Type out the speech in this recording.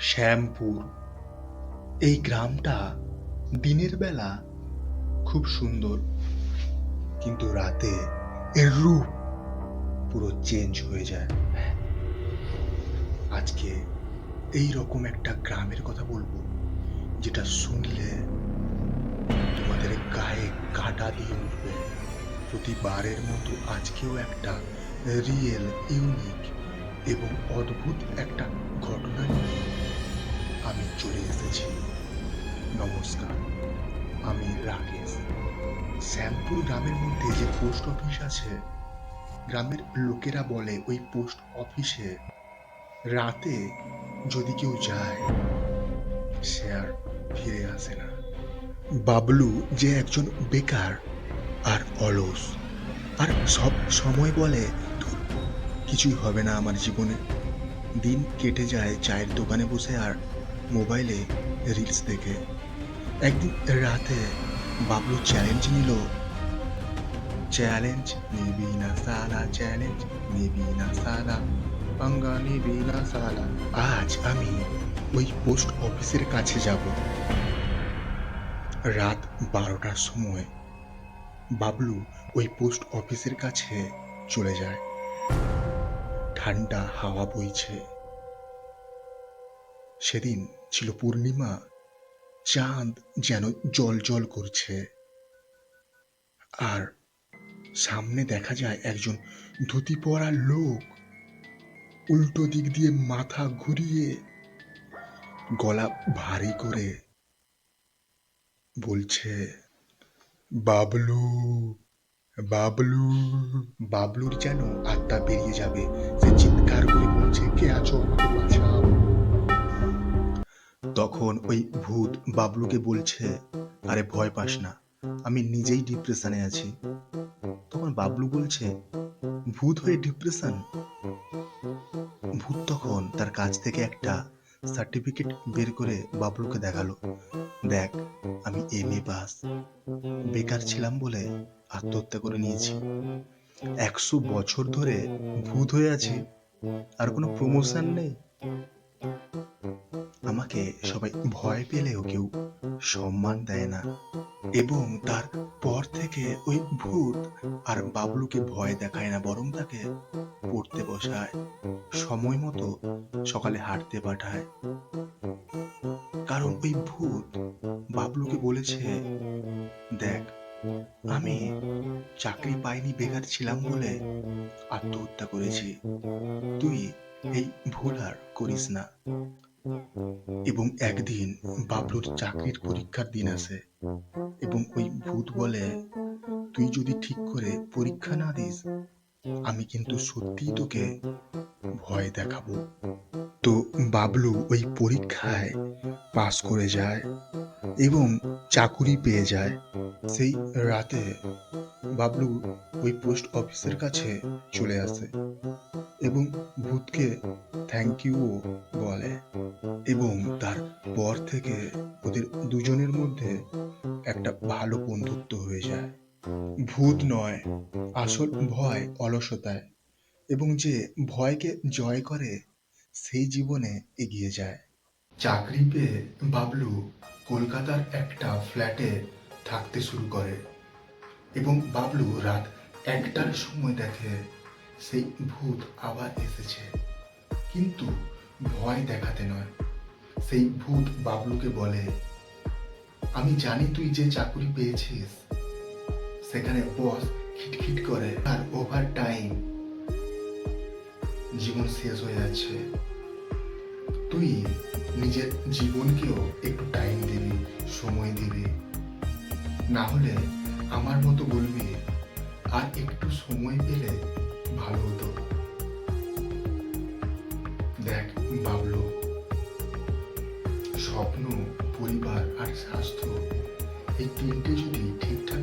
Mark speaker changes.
Speaker 1: শ্যামপুর এই গ্রামটা দিনের বেলা খুব সুন্দর, কিন্তু রাতে এর রূপ পুরো চেঞ্জ হয়ে যায়। আজকে এই রকম একটা গ্রামের কথা বলব, যেটা শুনলে তোমাদের গায়ে কাটা দিয়ে উঠবে। প্রতিবারের মতো আজকেও একটা রিয়েল ইউনিক এবং অদ্ভুত একটা ঘটনা নিয়ে আমি চলে এসেছি। নমস্কার আমি রাকেশ। শ্যামপুর গ্রামের মধ্যে যে পোস্ট অফিস আছে গ্রামের লোকেরা বলে ওই পোস্ট অফিসে রাতে যদি কেউ যায় সে আর ফিরে আসে না। বাবলু যে একজন বেকার আর অলস আর সব সময় বলে "ধুর, কিছুই হবে না আমার জীবনে। দিন কেটে যায় চায়ের দোকানে বসে আর মোবাইলে রিলস দেখে। একদিন রাতে বাবলু চ্যালেঞ্জ নিল। চ্যালেঞ্জ নিবি না সালা চ্যালেঞ্জ নিবি না সালা পাঙ্গা নিবি না সালা আজ আমি ওই পোস্ট অফিসের কাছে যাব। রাত বারোটার সময় বাবলু ওই পোস্ট অফিসের কাছে চলে যায়। ঠান্ডা হাওয়া বইছে। সেদিন ছিল পূর্ণিমা। চাঁদ যেন জল জল করছে। আর সামনে দেখা যায় একজন ধুতি পরা লোক। উল্টো দিক দিয়ে মাথা ঘুরিয়ে, গলা ভারী করে বলছে, বাবলু বাবলু, বাবলুর যেন আত্মা বেরিয়ে যাবে। সে চিৎকার করে বলছে, কে আছো আমাকে তখন ওই ভূত বাবলুকে বলছে, আরে ভয় পাস না, আমি নিজেই ডিপ্রেশনে আছি। তখন বাবলু বলছে, ভূত হয়ে ডিপ্রেশন ভূত তখন তার কাছ থেকে একটা সার্টিফিকেট বের করে বাবলুকে দেখাল। দেখ, আমি এম এ পাস। বেকার ছিলাম বলে আত্মহত্যা করে নিয়েছি। একশো বছর ধরে ভূত হয়ে আছি, আর কোনো প্রমোশন নেই? আমাকে সবাই ভয় পেলেও কেউ সম্মান দেয় না। এবং তার পর থেকে ওই ভূত আর বাবলুকে ভয় দেখায় না বরং তাকে পড়তে বসায় সময় মতো সকালে হাঁটতে পাঠায়। কারণ ওই ভূত বাবলুকে বলেছে দেখ আমি চাকরি পাইনি বেকার ছিলাম বলে আত্মহত্যা করেছি। তুই এই ভুল আর করিস না। এবং একদিন বাবলুর চাকরির পরীক্ষার দিন আসে এবং ওই ভূত বলে, তুই যদি ঠিক করে পরীক্ষা না দিস, আমি কিন্তু সত্যিই তোকে ভয় দেখাবো। তো বাবলু ওই পরীক্ষায় পাস করে যায় এবং চাকুরি পেয়ে যায়। সেই রাতে বাবলু ওই পোস্ট অফিসের কাছে চলে আসে। এবং ভূতকে থ্যাংক ইউ বলে এবং তার পর থেকে ওদের দুজনের মধ্যে একটা ভালো বন্ধুত্ব হয়ে যায়। ভূত নয়, আসল ভয় অলসতায় এবং যে ভয়কে জয় করে সেই জীবনে এগিয়ে যায়। চাকরি পেয়ে বাবলু কলকাতার একটা ফ্ল্যাটে থাকতে শুরু করে এবং বাবলু রাত একটার সময় দেখে সেই ভূত আবার এসেছে। কিন্তু ভয় দেখাতে নয়। সেই ভূত বাবলুকে বলে, আমি জানি তুই যে চাকরি পেয়েছিস। সেখানে বস, খিটখিট করে, আর ওভার টাইম জীবন শেষ হয়ে যাচ্ছে। তুই নিজের জীবনকেও একটু টাইম দিবি, সময় দিবি। না হলে আমার মতো বলবি, আর একটু সময় পেলে দেখ বাবলু। স্বপ্ন পরিবার আর স্বাস্থ্য এই তিনটে যদি ঠিকঠাক